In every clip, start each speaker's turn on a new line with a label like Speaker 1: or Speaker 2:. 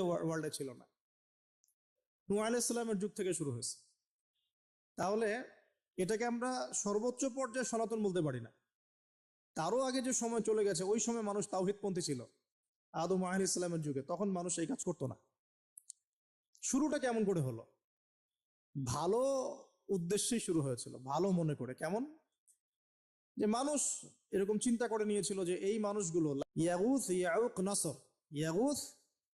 Speaker 1: ওয়ার্ল্ডে ছিল না। নু আলাইসাল্লামের যুগ থেকে শুরু হয়েছে। তাহলে এটাকে আমরা সর্বোচ্চ পর্যায়ে সনাতন বলতে পারি না। তারও আগে যে সময় চলে গেছে, ওই সময় মানুষ তাওহিদপন্থী ছিল, আদম আহ ইসলামের যুগে। তখন মানুষ এই কাজ করতো না। শুরুটা কেমন করে হলো? ভালো উদ্দেশ্যেই শুরু হয়েছিল, ভালো মনে করে। কেমন? যে মানুষ এরকম চিন্তা করে নিয়েছিল যে এই মানুষগুলো ইয়াগুস ইয়াউক নাসর, ইয়াগুস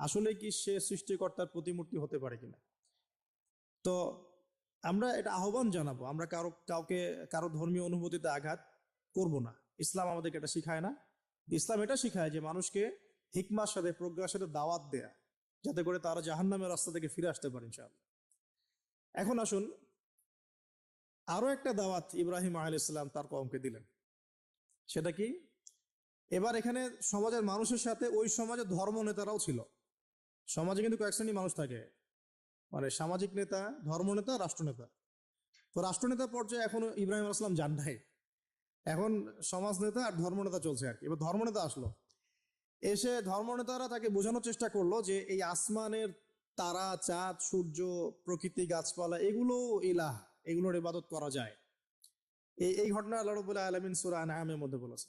Speaker 1: আসলে কি সে সৃষ্টিকর্তার প্রতিমূর্তি হতে পারে কিনা? তো আমরা এটা আহ্বান জানাব, আমরা কারও, কাউকে, কারও ধর্মীয় অনুভূতিতে আঘাত করব না। ইসলাম আমাদেরকে এটা শিখায় না। ইসলাম এটা শিখায় যে মানুষকে হিকমার সাথে, প্রজ্ঞার সাথে দাওয়াত দেয়া, যাতে করে তারা জাহান্নামের রাস্তা থেকে ফিরে আসতে পারে ইনশাআল্লাহ। এখন আসুন, আরও একটা দাওয়াত ইব্রাহিম আহ ইসলাম তার কমকে দিলেন। সেটা কি? এবার এখানে সমাজের মানুষের সাথে ওই সমাজের ধর্ম নেতারাও ছিল। সমাজে কিন্তু কয়েক শ্রেণি মানুষ থাকে। মানে সামাজিক নেতা ধর্ম নেতা রাষ্ট্রনেতা। তো রাষ্ট্রনেতা পর্যায়ে এখনও ইব্রাহিম আসলাম যান নাই। এখন সমাজ নেতা আর ধর্মনেতা চলছে আর কি। এবার ধর্মনেতা আসলো। এসে ধর্মনেতারা তাকে বোঝানোর চেষ্টা করল যে এই আসমানের তারা, চাঁদ, সূর্য, প্রকৃতি, গাছপালা এগুলো ইলাহ, এগুলোর ইবাদত করা যায়। এই এই ঘটনা আল্লাহ রবুল্লাহ আলমিন সুরা আনামের মধ্যে বলেছে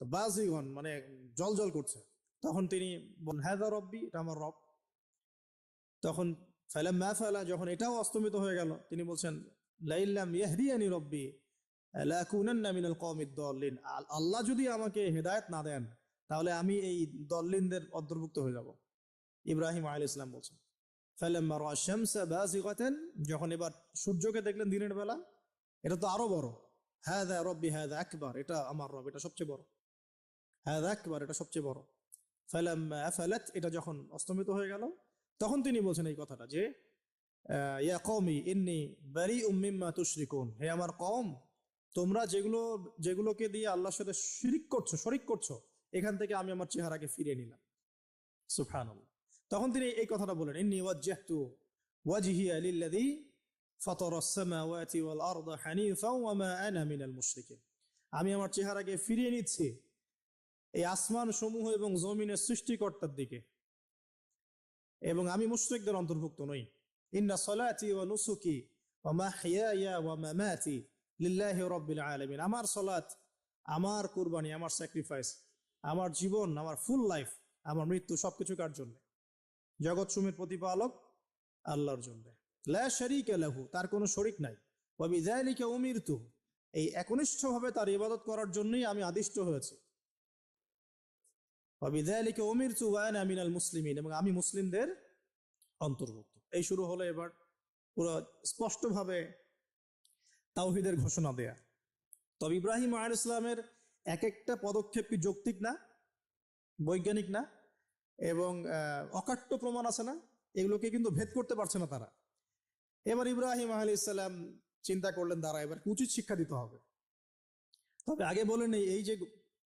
Speaker 1: তো বাজিগন মানে জল জল করছে। তখন তিনি বলেন হ্যাঁ দা রব্বি, এটা আমার রব। তখন ফেলাম মা ফেলা, যখন এটাও অস্তমিত হয়ে গেল, তিনি বলছেন লাইল্লাম ইয়াহদিয়ানি রব্বি আল্লাহ যদি আমাকে হেদায়েত না দেন, তাহলে আমি এই দল্লিনদের অন্তর্ভুক্ত হয়ে যাব। ইব্রাহিম আলাইহিস ইসলাম বলছেন ফালাম্মা রাআ শামসা বাযিগাতান যখন এবার সূর্যকে দেখলেন দিনের বেলা, এটা তো আরও বড়। হ্যাঁ রব্বি হাদা আকবার, এটা আমার রব, এটা সবচেয়ে বড়। হ্যাঁ একবার এটা সবচেয়ে বড়। ফালাম আফালাত এটা যখন অস্তমিত হয়ে গেল, তখন তিনি বলছেন এই কথাটা যে ইয়া কমি ইন্নি বারি উম্মিম্মা তুশরিকুন। হে আমার কম তোমরা যেগুলো, যেগুলোকে দিয়ে আল্লাহর সাথে শিরিক করছ, শরিক করছ, এখান থেকে আমি আমার চেহারাকে ফিরিয়ে নিলাম। সুফান তখন তিনি এই কথাটা বলেন, ইন্নি ওয়াজ্জাহতু ওয়াজহিয়া লিল্লাযী ফাতারা আস-সামাওয়াতি ওয়াল আরদা হানিফা ওয়া মা আনা মিনাল মুশরিকিন। আমি আমার চেহারাকে ফিরিয়ে নিচ্ছি এই আসমান সমূহ এবং জমিনের সৃষ্টিকর্তার দিকে। এবং আমি মুশ্রিকদের অন্তর্ভুক্ত নই। ইন্না সলাতি ও নুসুকি ও মাহিয়া ও রব্বিল আলমিন। আমার সলাত আমার কুরবানি, আমার স্যাক্রিফাইস আমার জীবন, আমার ফুল লাইফ আমার মৃত্যু সবকিছু কার জন্য? জগৎ সুমের প্রতিপালক আল্লাহর জন্য। লা শরিক লাহু, তার কোনো শরিক নাই। ওয়াবিজাইলিকে উমিরতু এই একনিষ্ঠভাবে তার ইবাদত করার জন্যই আমি আদিষ্ট হয়েছে। ওয়া বিযালিকা উমিরতু ওয়া আনা মিনাল মুসলিমিন এবং আমি মুসলিমদের অন্তর্ভুক্ত। এই শুরু হলো এবার পুরো স্পষ্টভাবে তাওহিদের ঘোষণা দেয়া। তবে ইব্রাহিম আল ইসলামের এক একটা পদক্ষেপ কি যৌক্তিক না? বৈজ্ঞানিক না? এবং আহ, অকাট্য প্রমাণ আছে না? এগুলোকে কিন্তু ভেদ করতে পারছে না তারা। এবার ইব্রাহিম ইসলাম চিন্তা করলেন তারা এবার উচিত শিক্ষা দিতে হবে? তবে আগে বলে নেই এই যে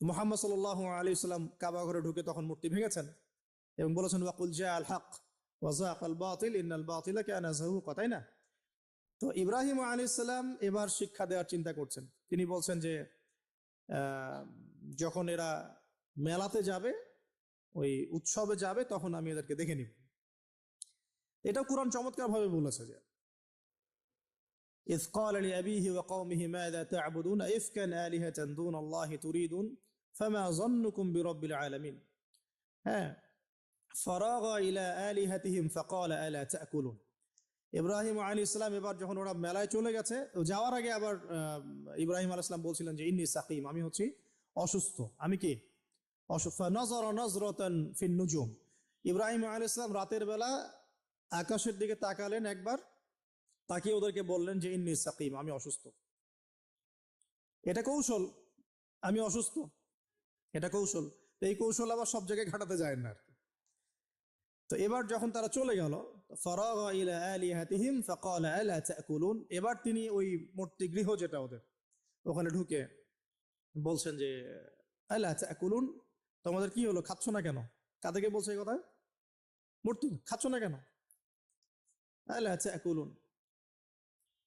Speaker 1: মোহাম্মদ সাল আলী সাল্লাম কাবা ঘরে ঢুকে তখন মূর্তি ভেঙেছেন এবং বলেছেন ওয়াকুল জা আল হক ওয়াজাক আল বাতিল ইন্নাল বাতিলা কানা যাহুকা তাই না তো ইব্রাহিম আলী সাল্লাম এবার শিক্ষা দেওয়ার চিন্তা করছেন তিনি বলছেন যে আহ, যখন এরা মেলাতে যাবে ওই উৎসবে যাবে তখন আমি এদেরকে দেখে নিব এটা কোরআন চমৎকার ভাবে বলেছে যে إذ قال لأبيه وقومه ماذا تعبدون إفكا آلهة دون الله تريدون ফামা জন্নুকুম বিরব্বিল আলামিন হ্যাঁ ফরাগা ইলা আলিহাতিহিম ফাকাল আলা তাকুলুন ইব্রাহিম আলী ইসলাম এবার যখন ওরা মেলায় চলে গেছে, যাওয়ার আগে আবার ইব্রাহিম আল ইসলাম বলছিলেন যে, ইন্নি সাকিম, আমি হচ্ছি অসুস্থ। আমি কি? অসুস্থ। নজর নজরতন ফিন নুজুম। ইব্রাহিম আল ইসলাম রাতের বেলা আকাশের দিকে তাকালেন একবার। তাকিয়ে ওদেরকে বললেন যে, ইন্নি সাকিম, আমি অসুস্থ। এটা কৌশল। আমি অসুস্থ। এটা কৌশল। এই কৌশল আবার সব জায়গায় ঘাটাতে যায় না আর কি। তো এবার যখন তারা চলে গেল এবার তিনি ওই মূর্তি গৃহ যেটা ওদের, ওখানে ঢুকে বলছেন যে আল্লাহ তোমাদের কি হলো? খাচ্ছ না কেন? কাদেরকে বলছে এই কথা? মূর্তি, খাচ্ছ না কেন? আল্লাহ চাকুলুন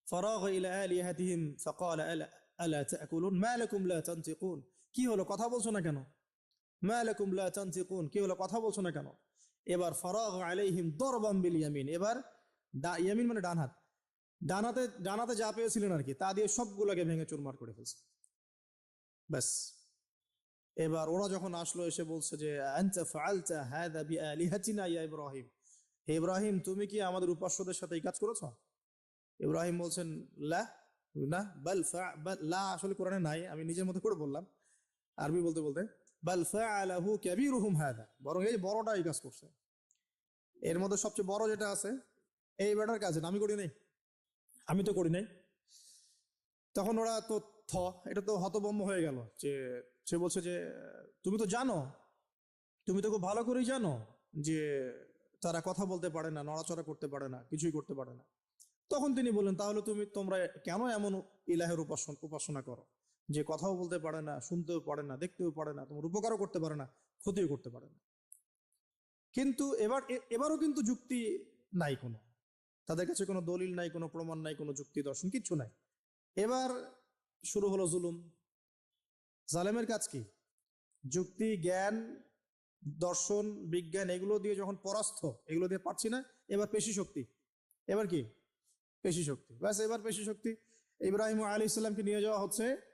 Speaker 1: ফরাগ ইলা আলিহাতিহিম ফকাল আলা আলা তাকুলুন, মা লাকুম লা তানতিকুন। কি হলো? কথা বলছো না কেন? কি হলো? কথা বলছো না কেন? এবার ফরাগ আলাইহিম দরবাম বিল ইয়ামিন। এবার ইয়ামিন মানে ডান হাত। ডানাতে ডানাতে যা পেয়েছিলেন আর কি, তা দিয়ে সবগুলোকে ভেঙে চুরমার করে ফেলছে। ব্যাস। এবার ওরা যখন আসলো, এসে বলছে যে ইব্রাহিম? ইব্রাহিম, তুমি কি আমাদের উপাস্যদের সাথে এই কাজ করেছ? ইব্রাহিম বলছেন, লা, না বল, লা আসলে কোরআনে নাই, আমি নিজের মতো করে বললাম। আরবি বলতে বলতে বরং এই বড়টা এই কাজ করছে। এর মধ্যে সবচেয়ে বড় যেটা আছে, এই বেটার কাজ আমি করি নাই। আমি তো করি নাই। তখন ওরা তো থ, এটা তো হতবম্ব হয়ে গেল যে, সে বলছে যে, তুমি তো জানো, তুমি তো খুব ভালো করেই জানো যে, তারা কথা বলতে পারে না, নড়াচড়া করতে পারে না, কিছুই করতে পারে না। তখন তিনি বললেন, তাহলে তুমি, তোমরা কেন এমন ইলাহের উপাসন, উপাসনা করো? যে কথাও বলতে পারে না, শুনতেও পারে না, দেখতেও পারে না, তোমার উপকারও করতে পারে না, ক্ষতিও করতে পারে না। কিন্তু এবার এবারও কিন্তু যুক্তি নাই কোনো। তাদের কাছে কোনো দলিল নাই, কোনো প্রমাণ নাই, কোনো যুক্তি দর্শন কিচ্ছু নাই। এবার শুরু হলো জুলুম। জালেমের কাজ কি? যুক্তি, জ্ঞান, দর্শন, বিজ্ঞান, এগুলো দিয়ে যখন পরাস্ত, এগুলো দিয়ে পারছি না, এবার পেশি শক্তি। এবার কি? পেশি শক্তি। ব্যাস, এবার পেশি শক্তি। ইব্রাহিম আলী ইসলামকে নিয়ে যাওয়া হচ্ছে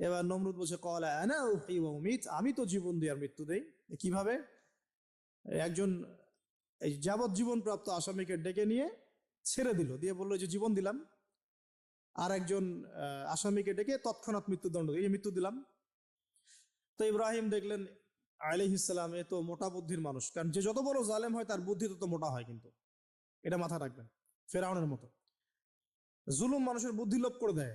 Speaker 1: এবার নমরুদ বলছে, কলা আনা উমীত, আমি তো জীবন দিই আর মৃত্যু দেই। কীভাবে? একজন এই যাবজ্জীবন প্রাপ্ত আসামিকে ডেকে নিয়ে ছেড়ে দিল, দিয়ে বলল যে জীবন দিলাম। আর একজন আসামিকে ডেকে তৎক্ষণাৎ মৃত্যুদণ্ড এই মৃত্যু দিলাম। তো ইব্রাহিম দেখলেন আলিহ ইসলাম এ তো মোটা বুদ্ধির মানুষ। কারণ যে যত বড় জালেম হয়, তার বুদ্ধি তত মোটা হয় কিন্তু। এটা মাথা রাখবেন, ফেরাউনের মতো। জুলুম মানুষের বুদ্ধি লোপ করে দেয়।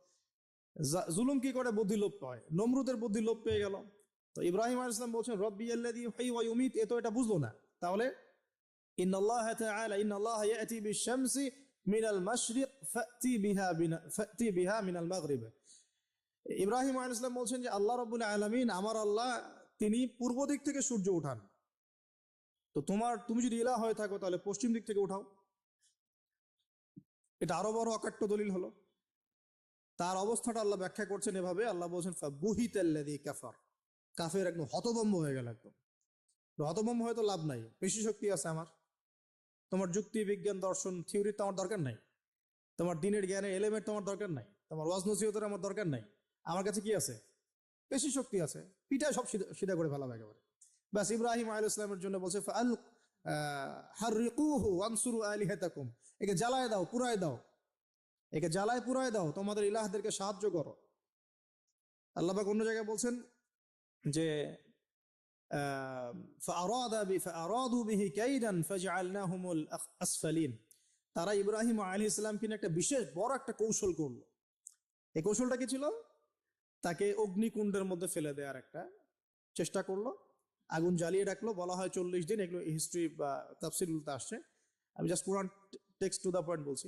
Speaker 1: জুলুম কি করে? বুদ্ধি লোপ পায়। নমরুদের বুদ্ধি লোপ পেয়ে গেল। তো ইব্রাহিম আলাইহিস সালাম বলছেন, রব্বি আল্লাযী ইউহয়ী ওয়া ইউমীত। এ তো এটা বুঝলো না। তাহলে, ইন্নাল্লাহ তাআলা, ইন্নাল্লাহ ইয়াতি বিশ-শামসি মিনাল মাশরিক, ফাতি বিহা ফাতি বিহা মিনাল ইব্রাহিম আলাইহিস সালাম বলছেন যে, আল্লাহ রাব্বুল আলামিন, আমার আল্লাহ, তিনি পূর্ব দিক থেকে সূর্য উঠান। তো তোমার, তুমি যদি ইলা হয়ে থাকো, তাহলে পশ্চিম দিক থেকে উঠাও। এটা আরও বড় অকাট্য দলিল হলো। তার অবস্থাটা আল্লাহ ব্যাখ্যা করছেন এভাবে, আল্লাহ বলছেন কাফার। কাফের একদম হতভম্ব হয়ে গেল একদম। হতভম্ব হয়ে তো লাভ নাই। বেশি শক্তি আছে আমার। তোমার যুক্তি, বিজ্ঞান, দর্শন থিওরি তো আমার দরকার নাই। তোমার দিনের জ্ঞানে এলেমেন্ট তোমার দরকার নাই। তোমার ওয়াজ নসিহতের আমার দরকার নাই। আমার কাছে কি আছে? বেশি শক্তি আছে। পিঠায় সব সিধা- করে ফেলাম একেবারে। ব্যাস ইব্রাহিম আল ইসলামের জন্য বলছে, ফাল হারিকুহু ওয়ানসুরু আলিহাতাকুম। একে জ্বালায় দাও পুরায় দাও। একে জ্বালায় পুরায় দাও, তোমাদের ইলাহদেরকে সাহায্য করো। আল্লাহবাক অন্য জায়গায় বলছেন যে তারা ইব্রাহিম আলী ইসলামকে একটা বিশেষ বড় একটা কৌশল করল। এই কৌশলটা কি ছিল? তাকে অগ্নিকুণ্ডের মধ্যে ফেলে দেওয়ার একটা চেষ্টা করল। আগুন জ্বালিয়ে ডাকলো বলা হয় চল্লিশ দিন, এগুলো হিস্ট্রি বা তাফসিলগুলোতে আসছে। আমি জাস্ট পুরান টেক্সট টু দ্য পয়েন্ট বলছি।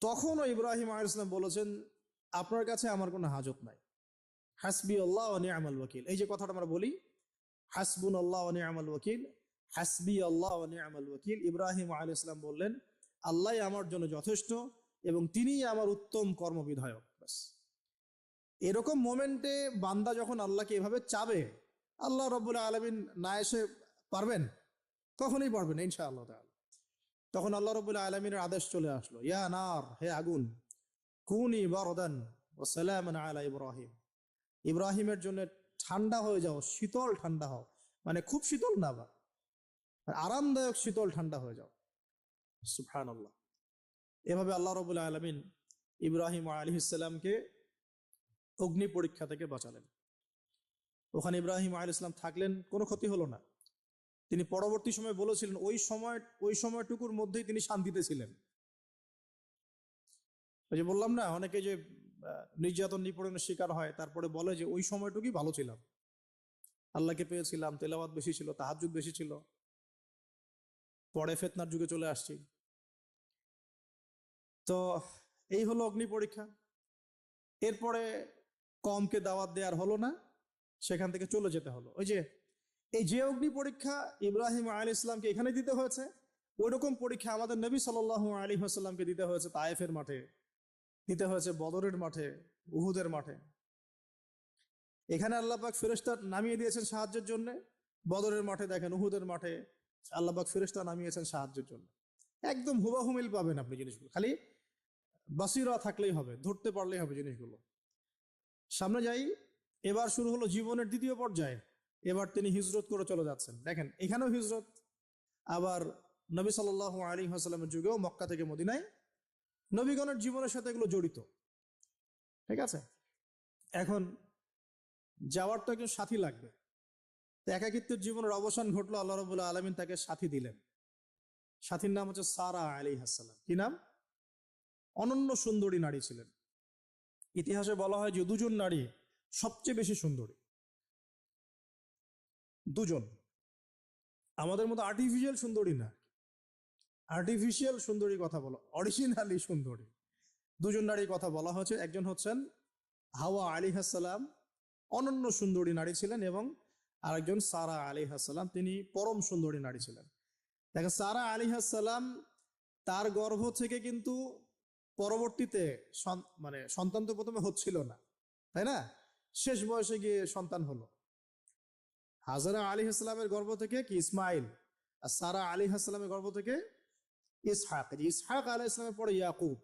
Speaker 1: তখনও ইব্রাহিম আলী ইসলাম বলেছেন, আপনার কাছে আমার কোনো হাজত নাই। হাসবি আল্লাহ ও আমল ওয়াকিল। এই যে কথাটা আমরা বলি, হাসবুন আল্লাহ ও আমল ওয়াকিল। হাসবি আল্লাহ ও আমল ওয়াকিল। ইব্রাহিম আলী ইসলাম বললেন, আল্লাহ আমার জন্য যথেষ্ট এবং তিনিই আমার উত্তম কর্মবিধায়ক। ব্যাস। এরকম মোমেন্টে বান্দা যখন আল্লাহকে এভাবে চাবে, আল্লাহ রব্বুল আলমিন না এসে পারবেন? কখনোই পারবেন ইনশাআল্লাহ তাআলা। তখন আল্লাহ রব্বুল আলমিনের আদেশ চলে আসলো, ইয়া নার, হে আগুন, কুনি বারদান ও সালামান আলা ইব্রাহিম। ইব্রাহিমের জন্য ঠান্ডা হয়ে যাও, শীতল ঠান্ডা হও মানে খুব শীতল না বা আরামদায়ক শীতল ঠান্ডা হয়ে যাও। সুফান আল্লাহ এভাবে আল্লাহ রবুল্লা আলমিন ইব্রাহিম আলী ইসলামকে অগ্নি পরীক্ষা থেকে বাঁচালেন। ওখানে ইব্রাহিম আলী ইসলাম থাকলেন, কোনো ক্ষতি হলো না। তিনি পরবর্তী সময় বলেছিলেন, ওই সময়, ওই সময়টুকুর মধ্যেই তিনি শান্তিতে ছিলেন। ওই যে বললাম না, অনেকে যে নির্যাতন নিপীড়নের শিকার হয়, তারপরে বলে যে, ওই সময়টুকুই ভালো ছিলাম। আল্লাহকে পেয়েছিলাম, তেলাওয়াত বেশি ছিল তাহাজুদ বেশি ছিল। পরে ফেতনার যুগে চলে আসছি। তো এই হলো অগ্নি পরীক্ষা। এরপরে কমকে দাওয়াত দেওয়ার হলো না, সেখান থেকে চলে যেতে হলো। ওই যে এই যে অগ্নি পরীক্ষা ইব্রাহিম আলী ইসলামকে এখানে দিতে হয়েছে, ওইরকম পরীক্ষা আমাদের নবী সাল আলী হাসাল্লামকে দিতে হয়েছে তায়েফের মাঠে, দিতে হয়েছে বদরের মাঠে, উহুদের মাঠে। এখানে আল্লাহ পাক ফেরেস্তা নামিয়ে দিয়েছেন সাহায্যের জন্য, বদরের মাঠে দেখেন, উহুদের মাঠে আল্লাহ পাক ফেরেস্তা নামিয়েছেন সাহায্যের জন্য। একদম হুবাহু মিল পাবেন আপনি জিনিসগুলো, খালি বাসিরা থাকলেই হবে, ধরতে পারলেই হবে জিনিসগুলো। সামনে যাই, এবার শুরু হলো জীবনের দ্বিতীয় পর্যায়ে। এবার তিনি হিজরত করে চলে যাচ্ছেন। দেখেন, এখানেও হিজরত, আবার নবী সাল আলী হাসালামের যুগেও মক্কা থেকে মদিনায় নবীগণের জীবনের সাথে এগুলো জড়িত। ঠিক আছে? এখন যাওয়ার তো একজন সাথী লাগবে। তো একাকিত্বের জীবনের অবসান ঘটলো, আল্লাহ রবুল্লাহ আলমিন তাকে সাথী দিলেন। সাথীর নাম হচ্ছে সারা আলী হাসালাম কি নাম? অনন্য সুন্দরী নারী ছিলেন। ইতিহাসে বলা হয় যে দুজন নারী সবচেয়ে বেশি সুন্দরী। দুজন। আমাদের মতো আর্টিফিশিয়াল সুন্দরী না। আর্টিফিশিয়াল সুন্দরী কথা বলো অরিজিনালি সুন্দরী। দুজন নারীর কথা বলা হয়েছে, একজন হচ্ছেন হাওয়া আলী হাসালাম অনন্য সুন্দরী নারী ছিলেন এবং আরেকজন সারা আলী হাসালাম তিনি পরম সুন্দরী নারী ছিলেন। দেখেন, সারা আলী হাসালাম তার গর্ভ থেকে কিন্তু পরবর্তীতে মানে সন্তান তো প্রথমে হচ্ছিল না, তাই না? শেষ বয়সে গিয়ে সন্তান হলো। হাজারা আলী হাসলামের গর্ভ থেকে কি ইসমাইল? আর সারা আলী হাসলামের গর্ভ থেকে ইসহাক। ইসহাক আলী ইসলামের পরে ইয়াকুব।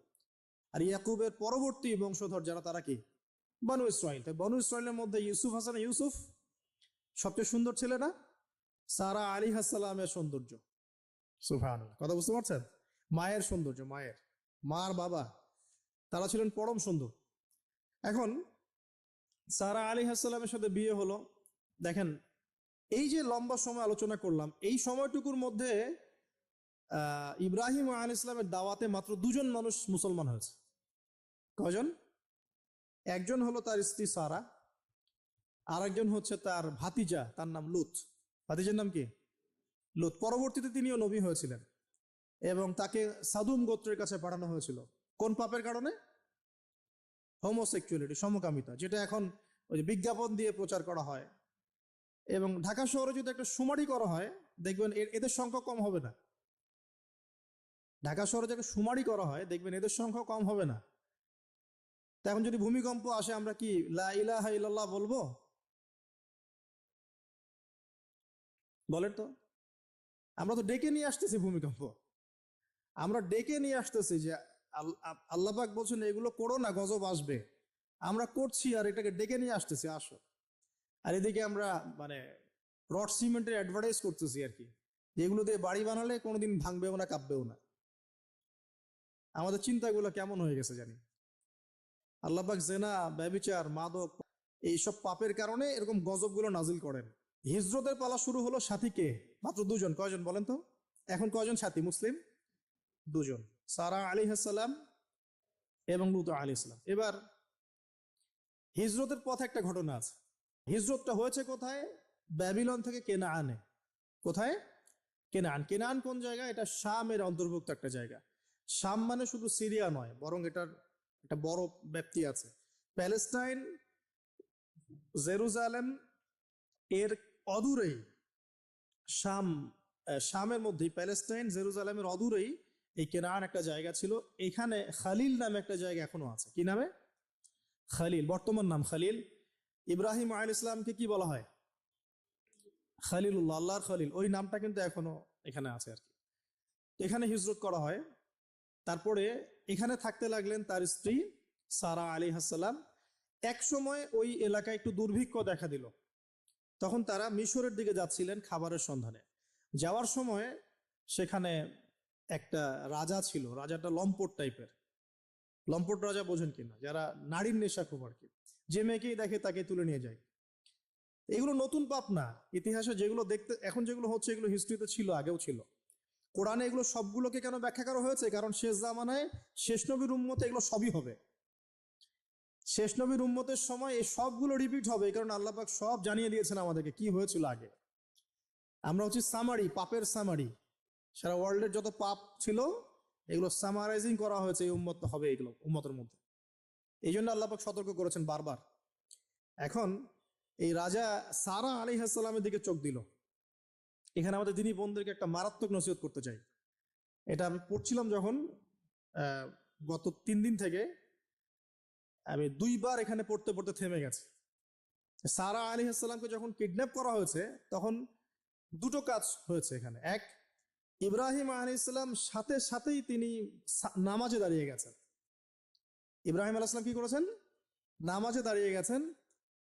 Speaker 1: আর ইয়াকুবের পরবর্তী বংশধর যারা, তারা কি? বনু ইসরাইল। তাই বনু ইসরাইলের মধ্যে ইউসুফ হাসান ইউসুফ? সবচেয়ে সুন্দর ছেলে না? সারা আলী হাসালামের সৌন্দর্য। সুফান কথা বুঝতে পারছেন? মায়ের সৌন্দর্য, মায়ের। মার বাবা, তারা ছিলেন পরম সুন্দর। এখন সারা আলী হাসালামের সাথে বিয়ে হলো। দেখেন এই যে লম্বা সময় আলোচনা করলাম, এই সময়টুকুর মধ্যে ইব্রাহিম আল ইসলামের দাওয়াতে মাত্র দুজন মানুষ মুসলমান হয়েছে। কজন একজন হলো তার স্ত্রী সারা আর একজন হচ্ছে তার ভাতিজা, তার নাম লুত। ভাতিজার নাম কি? লুত। পরবর্তীতে তিনিও নবী হয়েছিলেন এবং তাকে সাদুম গোত্রের কাছে পাঠানো হয়েছিল। কোন পাপের কারণে? হোমোসেক্সুয়ালিটি সমকামিতা, যেটা এখন ওই বিজ্ঞাপন দিয়ে প্রচার করা হয়। এবং ঢাকা শহরে যদি একটা সুমারি করা হয়, দেখবেন এদের সংখ্যা কম হবে না। ঢাকা শহরে যদি সুমারি করা হয়, দেখবেন এদের সংখ্যা কম হবে না। এখন যদি ভূমিকম্প আসে, আমরা কি লা ইলাহা ইল্লাল্লাহ বলব? বলেন তো। আমরা তো ডেকে নিয়ে আসতেছি ভূমিকম্প। আমরা ডেকে নিয়ে আসতেছি যে, আল- আ- আল্লাপাক বলছেন, এগুলো করো না, গজব আসবে। আমরা করছি আর এটাকে ডেকে নিয়ে আসতেছি, আসো। আর এদিকে আমরা মানে রড সিমেন্টের অ্যাডভার্টাইজ করতেছি আর কি যেগুলো দিয়ে বাড়ি বানালে কোনোদিন ভাঙবেও না, কাঁপবেও না। আমাদের চিন্তাগুলো কেমন হয়ে গেছে জানি। আল্লাপাক জেনা ব্যবিচার মাদক, এইসব পাপের কারণে এরকম গজবগুলো নাজিল করেন। হিজরতের পালা শুরু হলো সাথীকে মাত্র দুজন, কয়জন বলেন তো? এখন কয়জন সাথী? মুসলিম? দুজন। সারা আলী হাসালাম এবং লুত আলী ইসলাম এবার হিজরতের পথে একটা ঘটনা আছে। হিজরতটা হয়েছে কোথায়? ব্যাবিলন থেকে কেনা আনে কোথায়? কেনান। কেনান কোন জায়গা? এটা শামের অন্তর্ভুক্ত একটা জায়গা। শাম মানে শুধু সিরিয়া নয়, বরং এটার একটা বড় ব্যাপ্তি আছে। প্যালেস্টাইন, জেরুজালেম, এর অদূরেই শাম শামের মধ্যেই, প্যালেস্টাইন, জেরুজালেমের অদূরেই এই কেনান একটা জায়গা ছিল। এখানে খালিল নামে একটা জায়গা এখনও আছে। কি নামে? খালিল, বর্তমান নাম খালিল। ইব্রাহিম আল ইসলামকে কি বলা হয়? খালিলুল্লাহ, আল্লাহর খালিল। ওই নামটা কিন্তু এখনও এখানে আছে আর কি। এখানে হিজরত করা হয়। তারপরে এখানে থাকতে লাগলেন তার স্ত্রী সারা আলী হাসালাম এক সময় ওই এলাকায় একটু দুর্ভিক্ষ দেখা দিল। তখন তারা মিশরের দিকে যাচ্ছিলেন খাবারের সন্ধানে। যাওয়ার সময় সেখানে একটা রাজা ছিল। রাজাটা লম্পট টাইপের। লম্পট রাজা বোঝেন কিনা? যারা নারীর নেশা খুব আর কি। যে মেয়েকেই দেখে তাকে তুলে নিয়ে যায়। এগুলো নতুন পাপ না। ইতিহাসে যেগুলো দেখতে, এখন যেগুলো হচ্ছে, এগুলো হিস্ট্রিতে ছিল, আগেও ছিল। কোরআনে এগুলো সবগুলোকে কেন ব্যাখ্যা করা হয়েছে? কারণ শেষ জামানায় শেষ নবীর উম্মতে এগুলো সবই হবে। শেষ নবীর উম্মতের সময় এই সবগুলো রিপিট হবে কারণ কারণে আল্লাহ পাক সব জানিয়ে দিয়েছেন আমাদেরকে কি হয়েছিল আগে। আমরা হচ্ছে সামারি পাপের সামারি সারা ওয়ার্ল্ডের যত পাপ ছিল, এগুলো সামারাইজিং করা হয়েছে, এই উম্মত হবে, এগুলো উম্মতের মধ্যে। এই জন্য আল্লাহ পাক সতর্ক করেছেন বারবার। এখন এই রাজা সারা আলী হাসালামের দিকে চোখ দিল। এখানে আমাদের দিনী বোনদেরকে একটা মারাত্মক নসিহত করতে চাই। এটা আমি পড়ছিলাম যখন গত তিন দিন থেকে আমি দুইবার এখানে পড়তে পড়তে থেমে গেছে। সারা আলী হাসালামকে যখন কিডন্যাপ করা হয়েছে, তখন দুটো কাজ হয়েছে এখানে। এক, ইব্রাহিম আলী ইসলাম সাথে সাথেই তিনি নামাজে দাঁড়িয়ে গেছেন। ইব্রাহিম আলাহ কি করেছেন? নামাজে দাঁড়িয়ে গেছেন।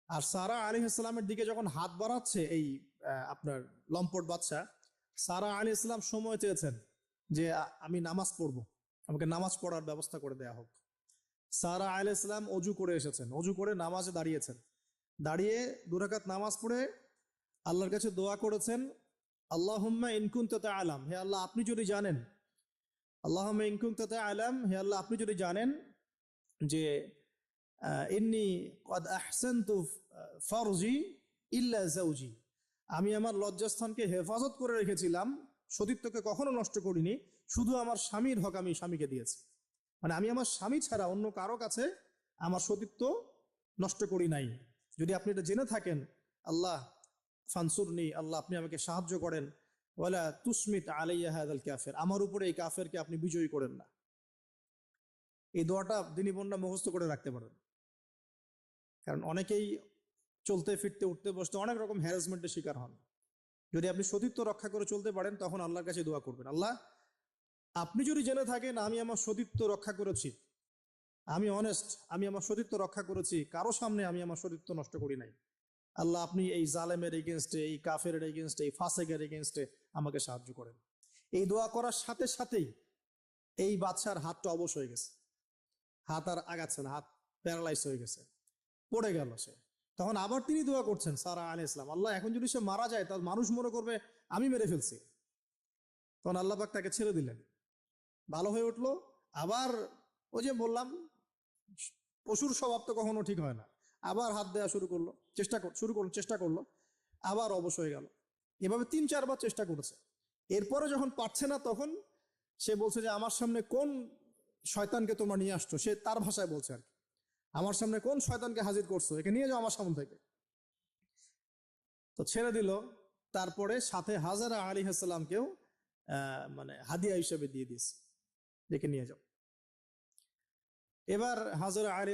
Speaker 1: আর সারা আলী ইসলামের দিকে যখন হাত বাড়াচ্ছে এই আপনার লম্পট বাচ্চা, সারা আলী ইসলাম সময় চেয়েছেন যে আমি নামাজ পড়ব। আমাকে নামাজ পড়ার ব্যবস্থা করে দেয়া হোক। সারা আলী ইসলাম অজু করে এসেছেন। অজু করে নামাজে দাঁড়িয়েছেন। দাঁড়িয়ে দুরাকাত নামাজ পড়ে আল্লাহর কাছে দোয়া করেছেন, আল্লাহুম্মা ইনকুন তাতে আলাম হে আল্লাহ, আপনি যদি জানেন, আল্লাহুম্মা ইনকুন তাতে আলাম হে আল্লাহ, আপনি যদি জানেন যে ইন্নি কদ আহসানতু ফারজি ইল্লা জাওজি আমি আমার লজ্জাস্থানকে হেফাজত করে রেখেছিলাম, সতীত্বকে কখনো নষ্ট করিনি, শুধু আমার স্বামীর হক আমি স্বামীকে দিয়েছি। মানে আমি আমার স্বামী ছাড়া অন্য কারও কাছে আমার সতীত্ব নষ্ট করি নাই। যদি আপনি এটা জেনে থাকেন, আল্লাহ, ফানসুরনি, আল্লাহ, আপনি আমাকে সাহায্য করেন। ওয়ালা তুসমিত আলাইয়া হাদাল কাফের। আমার উপরে এই কাফেরকে আপনি বিজয়ী করেন না। এই দোয়াটা দিনী বোনরা মুখস্থ করে রাখতে পারেন কারণ অনেকেই চলতে, ফিরতে, উঠতে, বসতে অনেক রকম হ্যারাসমেন্টের শিকার হন। যদি আপনি সতীত্ব রক্ষা করে চলতে পারেন, তখন আল্লাহর কাছে দোয়া করবেন। আল্লাহ, আপনি যদি জেনে থাকেন, আমি আমার সতীত্ব রক্ষা করেছি। আমি অনেস্ট আমি আমার সতীত্ব রক্ষা করেছি। কারও সামনে আমি আমার সতীত্ব নষ্ট করি নাই। আল্লাহ, আপনি এই জালেমের এগেনস্টে এই কাফের এগেনস্টে এই ফাসেকের এগেনস্টে আমাকে সাহায্য করেন। এই দোয়া করার সাথে সাথেই এই বাচ্চার হাতটা অবশ হয়ে গেছে। হাত আর আগাচ্ছে না, হাত প্যারালাইজ হয়ে গেছে, পড়ে গেল সে। তখন আবার তিনি দোয়া করছেন, সারা আলী ইসলাম আল্লাহ এখন যদি সে মারা যায় তার মানুষ মনে করবে, আমি মেরে ফেলছি। তখন আল্লাহ পাক তাকে ছেড়ে দিলেন। ভালো হয়ে উঠল, আবার ওই যে বললাম, পশুর স্বভাব তো কখনো ঠিক হয় না। আবার হাত দেওয়া শুরু করল, চেষ্টা শুরু করল, চেষ্টা করল, আবার অবশ হয়ে গেল। এভাবে তিন চারবার চেষ্টা করেছে। এরপরে যখন পারছে না, তখন সে বলছে যে, আমার সামনে কোন শয়তানকে তোমরা নিয়ে আসছো, সে তার ভাষায় বলছে আর আমার সামনে কোন শয়তানকে হাজির করছ? একে নিয়ে যাও আমার সামনে থেকে। তো ছেড়ে দিল। তারপরে সাথে হাজারা আলী হাসালামকেও মানে হাদিয়া হিসেবে দিয়ে দিয়েছে। দেখে নিয়ে যাও। এবার হাজারা আলী